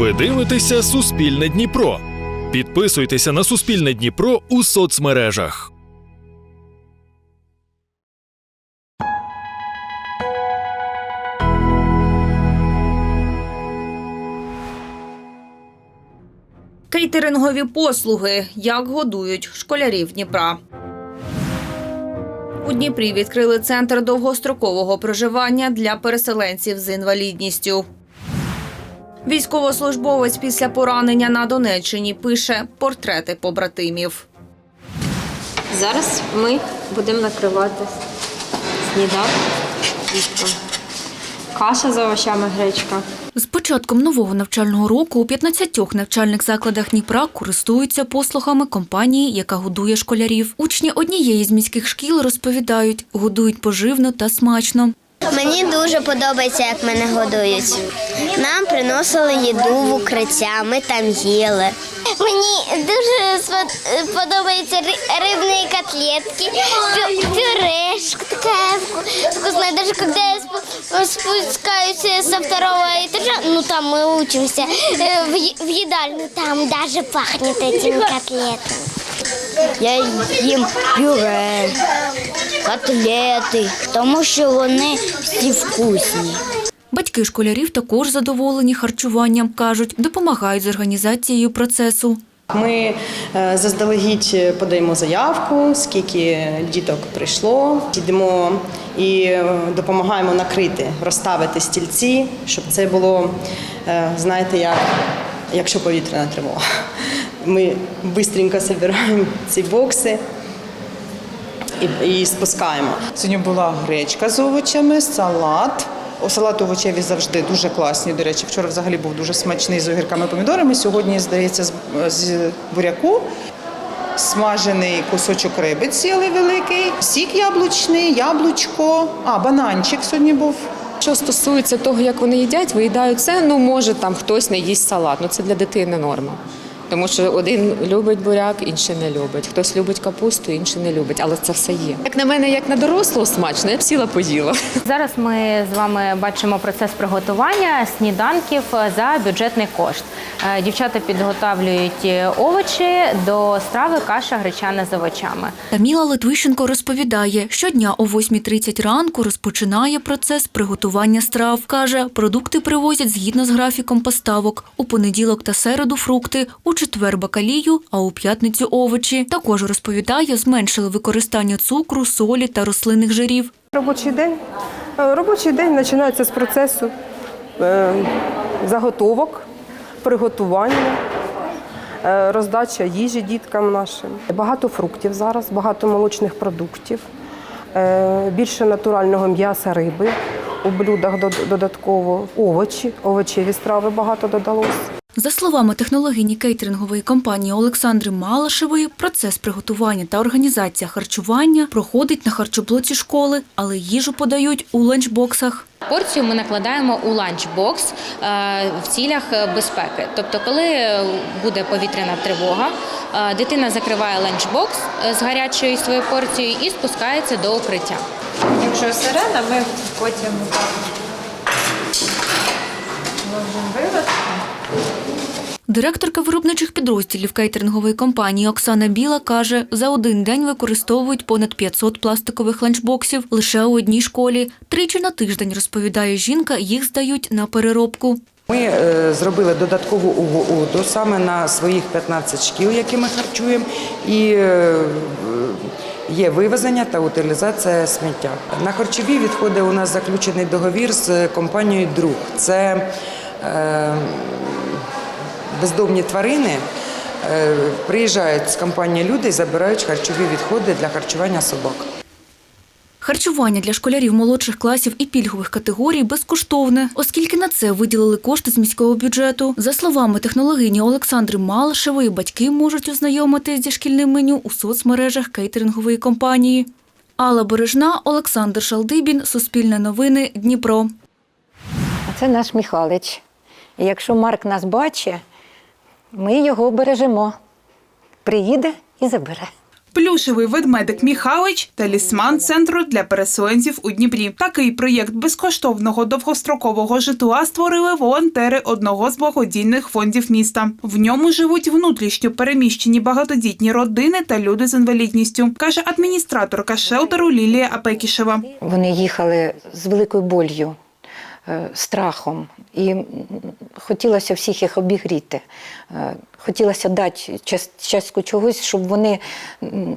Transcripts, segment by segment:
Ви дивитеся Суспільне Дніпро. Підписуйтеся на Суспільне Дніпро у соцмережах. Кейтерингові послуги. Як годують школярів Дніпра. У Дніпрі відкрили центр довгострокового проживання для переселенців з інвалідністю. Військовослужбовець після поранення на Донеччині пише портрети побратимів. Зараз ми будемо накривати сніданок діткам. Каша з овочами, гречка. З початком нового навчального року у 15 навчальних закладах Дніпра користуються послугами компанії, яка годує школярів. Учні однієї з міських шкіл розповідають, годують поживно та смачно. Мені дуже подобається, як мене годують. Нам приносили їду в укриття, ми там їли. Мені дуже спод- подобаються ри- рибні котлетки, пю- пюрешка така вку- вкусная. Даже когда я спу- спускаюсь со второго этажа, ну там мы учимся, э, в е- в едальню, там даже пахнет этими котлетами. Я їм пюре, котлети, тому що вони всі вкусні. Батьки школярів також задоволені харчуванням, кажуть, допомагають з організацією процесу. Ми е, заздалегідь подаємо заявку, скільки діток прийшло. Йдемо і е, допомагаємо накрити, розставити стільці, щоб це було, е, знаєте, як якщо повітряна тривога. Ми швидко збираємо ці бокси і, і спускаємо. Сьогодні була гречка з овочами, салат. О, салат овочеві завжди дуже класні. До речі, вчора взагалі був дуже смачний з огірками помідорами. Сьогодні, здається, з, з буряку. Смажений кусочок риби цілий великий, сік яблучний, яблучко, а бананчик сьогодні був. Що стосується того, як вони їдять, виїдають це, ну може там хтось не їсть салат. Ну це для дитини норма. Тому що один любить буряк, інший не любить. Хтось любить капусту, інший не любить. Але це все є. Як на мене, як на дорослого смачно, я б сіла поїла. Зараз ми з вами бачимо процес приготування сніданків за бюджетний кошт. Е, Дівчата підготовлюють овочі до страви каша гречана з овочами. Таміла Литвищенко розповідає, щодня о 8.30 ранку розпочинає процес приготування страв. Каже, продукти привозять згідно з графіком поставок. У понеділок та середу фрукти, у четвер бакалію, а у п'ятницю овочі. Також розповідає, зменшили використання цукру, солі та рослинних жирів. Робочий день. Е, Робочий день починається з процесу е, заготовок, приготування, е, роздача їжі діткам нашим. Багато фруктів зараз, багато молочних продуктів, більше натурального м'яса, риби. У блюдах дод- додатково овочі, овочеві страви багато додалось. За словами технологині кейтерингової компанії Олександри Малашевої, процес приготування та організація харчування проходить на харчоблоці школи, але їжу подають у ланчбоксах. Порцію ми накладаємо у ланчбокс е, в цілях е, безпеки. Тобто, коли буде повітряна тривога, е, дитина закриває ланчбокс з гарячою своєю порцією і спускається до укриття. Якщо сирена, ми потім. Директорка виробничих підрозділів кейтерингової компанії Оксана Біла каже, за один день використовують понад 500 пластикових ланчбоксів лише у одній школі. Тричі на тиждень, розповідає жінка, їх здають на переробку. Ми е, зробили додаткову угоду саме на своїх 15 шкіл, які ми харчуємо, і е, є вивезення та утилізація сміття. На харчові відходи у нас заключений договір з компанією Друг. Це бездомні тварини. е, Приїжджають з компанії люди і забирають харчові відходи для харчування собак. Харчування для школярів молодших класів і пільгових категорій безкоштовне, оскільки на це виділили кошти з міського бюджету. За словами технологині Олександри Малашевої, батьки можуть ознайомитись зі шкільним меню у соцмережах кейтерингової компанії. Алла Бережна, Олександр Шалдибін, Суспільне новини, Дніпро. А це наш Михалич. І якщо Марк нас бачить, ми його бережемо. Приїде і забере. Плюшевий ведмедик Міхалич талісман центру для переселенців у Дніпрі. Такий проєкт безкоштовного довгострокового житла створили волонтери одного з благодійних фондів міста. В ньому живуть внутрішньо переміщені багатодітні родини та люди з інвалідністю, каже адміністраторка шелтеру Лілія Апекішева. Вони їхали з великою болью, страхом, і хотілося всіх їх обігріти. Е, Хотілося дати час- частку чогось, щоб вони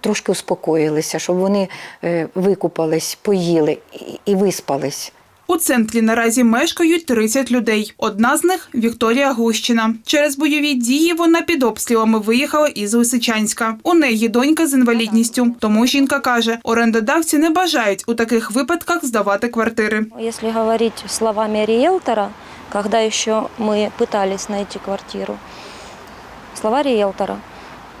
трошки успокоїлися, щоб вони е, викупались, поїли і виспались. У центрі наразі мешкають 30 людей. Одна з них Вікторія Глущина. Через бойові дії вона під обстрілами виїхала із Лисичанська. У неї донька з інвалідністю. Тому жінка каже, орендодавці не бажають у таких випадках здавати квартири. Если говорить словами риэлтора, когда еще мы пытались найти квартиру, слова риэлтора.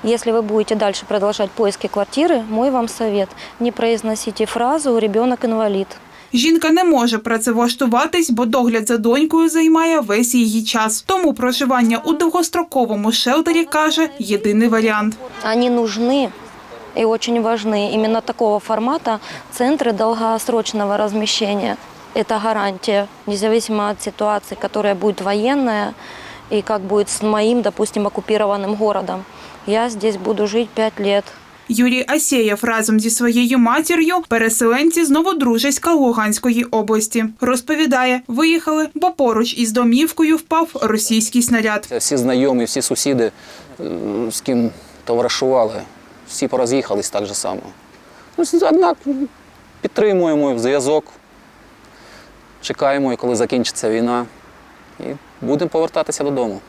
Если вы будете дальше продолжать поиски квартиры, мой вам совет – не произносите фразу «ребенок инвалид». Жінка не може працевлаштуватись, бо догляд за донькою займає весь її час. Тому проживання у довгостроковому шелтері каже єдиний варіант. Они нужны и очень важны. Именно такого формата центры долгосрочного размещения. Это гарантия, независимо от ситуации, которая будет военная и как будет с моим, допустим, оккупированным городом. Я здесь буду жить пять лет. Юрій Асєєв разом зі своєю матір'ю переселенці з Новодружеська Луганської області. Розповідає, виїхали, бо поруч із домівкою впав російський снаряд. Всі знайомі, всі сусіди, е, з ким товаришували, всі пороз'їхались так же само. Ну, Однак підтримуємо зв'язок, чекаємо, коли закінчиться війна, і будемо повертатися додому.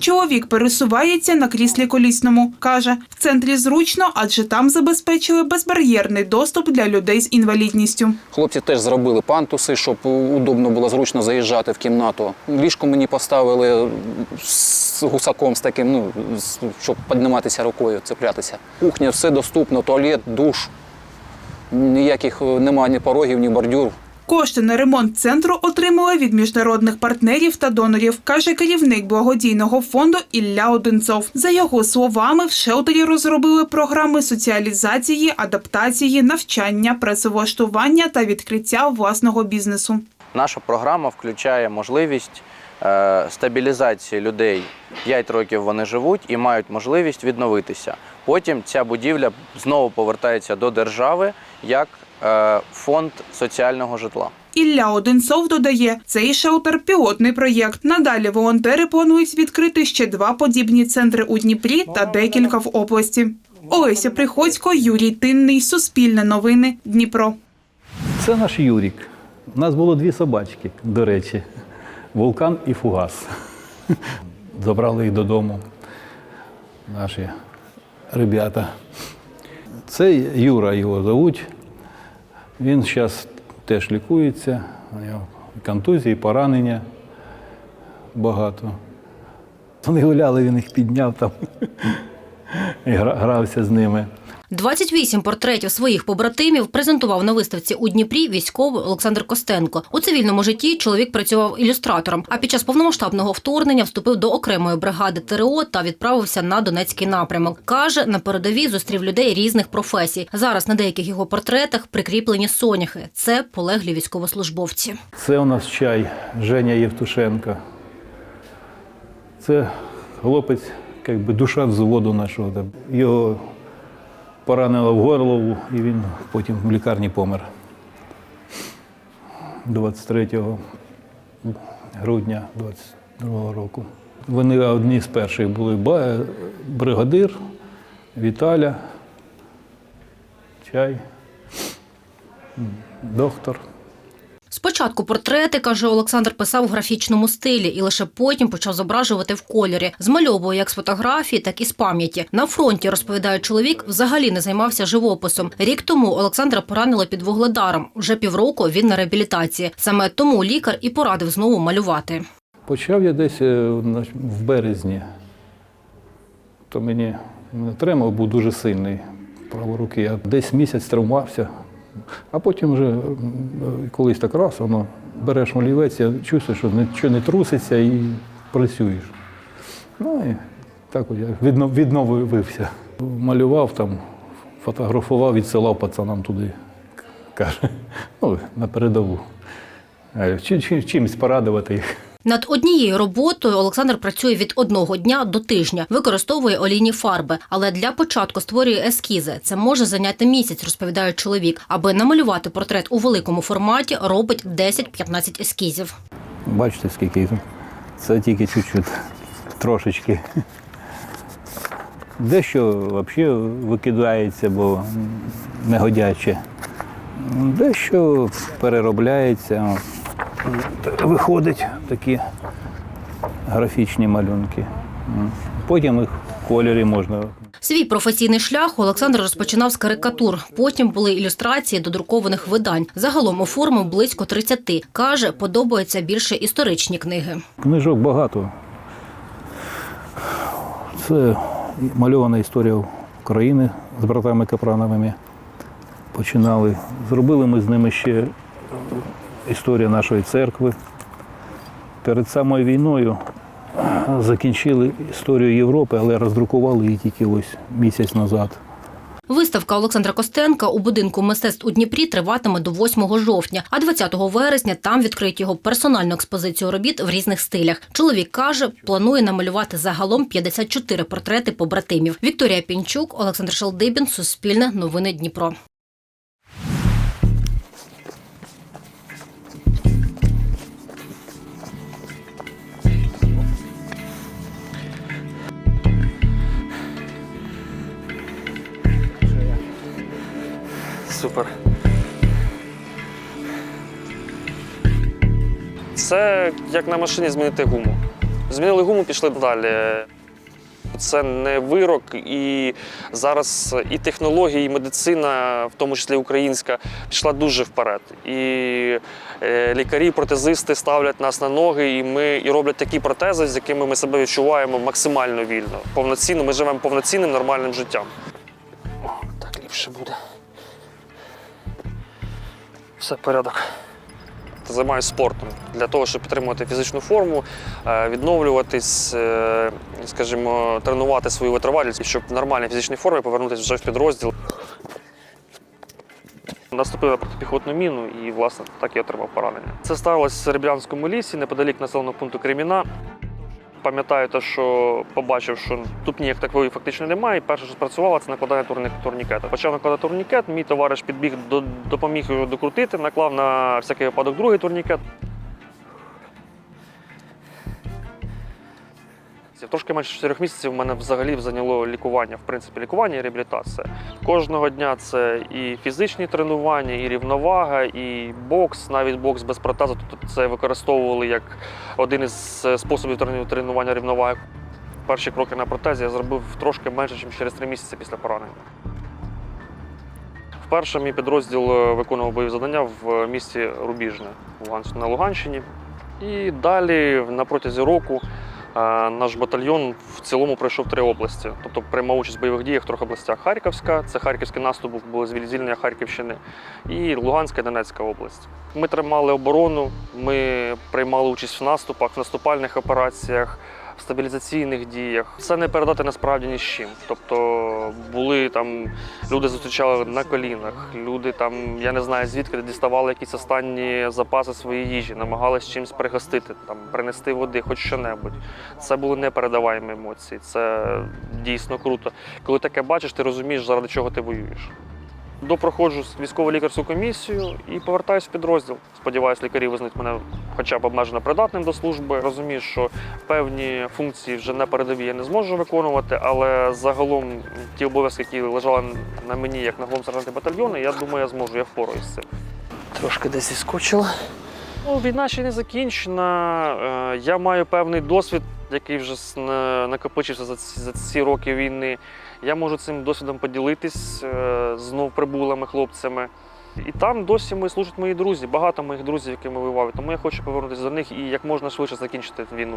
Чоловік пересувається на кріслі колісному. Каже, в центрі зручно, адже там забезпечили безбар'єрний доступ для людей з інвалідністю. Хлопці теж зробили пантуси, щоб удобно було зручно заїжджати в кімнату. Ліжко мені поставили з гусаком з таким, ну, щоб підніматися рукою, цеплятися. Кухня, все доступно, туалет, душ. Ніяких е, немає ні порогів, ні бордюр. Кошти на ремонт центру отримали від міжнародних партнерів та донорів, каже керівник благодійного фонду Ілля Одинцов. За його словами, в шелтері розробили програми соціалізації, адаптації, навчання, працевлаштування та відкриття власного бізнесу. Наша програма включає можливість е, стабілізації людей. 5 років вони живуть і мають можливість відновитися. Потім ця будівля знову повертається до держави як фонд соціального житла. Ілля Одинцов додає, цей шелтер – пілотний проєкт. Надалі волонтери планують відкрити ще два подібні центри у Дніпрі та декілька в області. Олеся Приходько, Юрій Тинний, Суспільне новини, Дніпро. Це наш Юрік. У нас було дві собачки, до речі, вулкан і фугас. Забрали їх додому. Наші ребята. Це Юра його зовуть. Він зараз теж лікується. Контузії, поранення багато. Вони гуляли, він їх підняв там і грався з ними. 28 портретів своїх побратимів презентував на виставці у Дніпрі військовий Олександр Костенко. У цивільному житті чоловік працював ілюстратором, а під час повномасштабного вторгнення вступив до окремої бригади ТРО та відправився на Донецький напрямок. Каже, на передовій зустрів людей різних професій. Зараз на деяких його портретах прикріплені соняхи. Це полеглі військовослужбовці. Це у нас чай Женя Євтушенко. Це хлопець, як би душа взводу нашого. Його поранило в горлову, і він потім в лікарні помер. 23 грудня 22 року. Вони одні з перших були бригадир, Віталя, чай, доктор. Спочатку портрети, каже Олександр, писав у графічному стилі і лише потім почав зображувати в кольорі. Змальовує як з фотографії, так і з пам'яті. На фронті, розповідає чоловік, взагалі не займався живописом. Рік тому Олександра поранило під вугледаром. Вже півроку він на реабілітації. Саме тому лікар і порадив знову малювати. Почав я десь е, в березні. То мені мене тремор був дуже сильний правої руки. Я десь місяць травмувався, а потім вже е, колись так раз, воно береш олівець, я чувствую, що нічого не труситься і працюєш. Ну і так от я відновився. Малював там фотографував, відсилав пацанам туди. Каже, ну, на передову. Е, чи- чи- Чимось порадувати їх. Над однією роботою Олександр працює від одного дня до тижня, використовує олійні фарби, але для початку створює ескізи. Це може зайняти місяць, розповідає чоловік. Аби намалювати портрет у великому форматі, робить 10-15 ескізів. Бачите, скільки? Це тільки чуть-чуть, трошечки. Дещо взагалі викидається, бо негодяче. Дещо переробляється. Виходять такі графічні малюнки. Потім їх в кольорі можна Свій професійний шлях Олександр розпочинав з карикатур. Потім були ілюстрації до друкованих видань. Загалом оформив близько 30. Каже, подобаються більше історичні книги. Книжок багато. Це мальована історія України з братами Капрановими. Починали. Зробили ми з ними ще історія нашої церкви. Перед самою війною закінчили історію Європи, але роздрукували її тільки ось місяць назад. Виставка Олександра Костенка у будинку мистецтв у Дніпрі триватиме до 8 жовтня, а 20 вересня там відкриють його персональну експозицію робіт в різних стилях. Чоловік каже, планує намалювати загалом 54 портрети побратимів. Вікторія Пінчук, Олександр Шалдибін, Суспільне, Новини Дніпро. Супер. Це як на машині змінити гуму. Змінили гуму, пішли далі. Це не вирок, і зараз і технології, і медицина, в тому числі українська, пішла дуже вперед. І е, лікарі, протезисти ставлять нас на ноги, і ми і роблять такі протези, з якими ми себе відчуваємо максимально вільно. Повноцінно, ми живемо повноцінним нормальним життям. О, так ліпше буде. Все, порядок. Займаюся спортом для того, щоб підтримувати фізичну форму, е, відновлюватись, е, скажімо, тренувати свою витривалість, щоб в нормальній фізичній формі повернутися вже в підрозділ. Наступив на протипіхотну міну і, власне, так і отримав поранення. Це сталося в Серебрянському лісі, неподалік населеного пункту Креміна. Пам'ятаю те, що побачив, що тут ніяк такої фактично немає. І перше, що спрацювало, це накладання турні- турнікета. Почав накладати турнікет, мій товариш підбіг, до- допоміг його докрутити, наклав на всякий випадок другий турнікет. Трошки менше 4 місяців в мене взагалі зайняло лікування, в принципі, лікування і реабілітація. Кожного дня це і фізичні тренування, і рівновага, і бокс, навіть бокс без протезу. Тобто це використовували як один із е, способів тренування рівноваги. Перші кроки на протезі я зробив трошки менше, ніж через 3 місяці після поранення. Вперше мій підрозділ е, виконував бойові завдання в місті Рубіжне на Луганщині. І далі на протязі року е, наш батальйон в цілому пройшов три області. Тобто приймав участь в бойових діях в трьох областях. Харківська, це Харківський наступ, було звільнення Харківщини, і Луганська і Донецька область. Ми тримали оборону, ми приймали участь в наступах, в наступальних операціях. Стабілізаційних діях це не передати насправді ні з чим. Тобто були там люди зустрічали на колінах, люди там, я не знаю звідки діставали якісь останні запаси своєї їжі, намагались чимось пригостити, там принести води, хоч що-небудь. Це були непередаваємі емоції. Це дійсно круто. Коли таке бачиш, ти розумієш, заради чого ти воюєш. Допроходжу військово-лікарську комісію і повертаюся в підрозділ. Сподіваюсь, лікарі визнають мене хоча б обмежено придатним до служби. Розумію, що певні функції вже на передовій я не зможу виконувати, але загалом ті обов'язки, які лежали на мені як на головному сержанті батальйону, я думаю, я зможу, я впораюсь з цим. Трошки десь зіскочило. Ну, війна ще не закінчена. Е, Я маю певний досвід, який вже накопичився за ці, за ці роки війни. Я можу цим досвідом поділитись е, з знов прибулими хлопцями. І там досі ми служать мої друзі, багато моїх друзів, якими воювали. Тому я хочу повернутися до них і як можна швидше закінчити війну.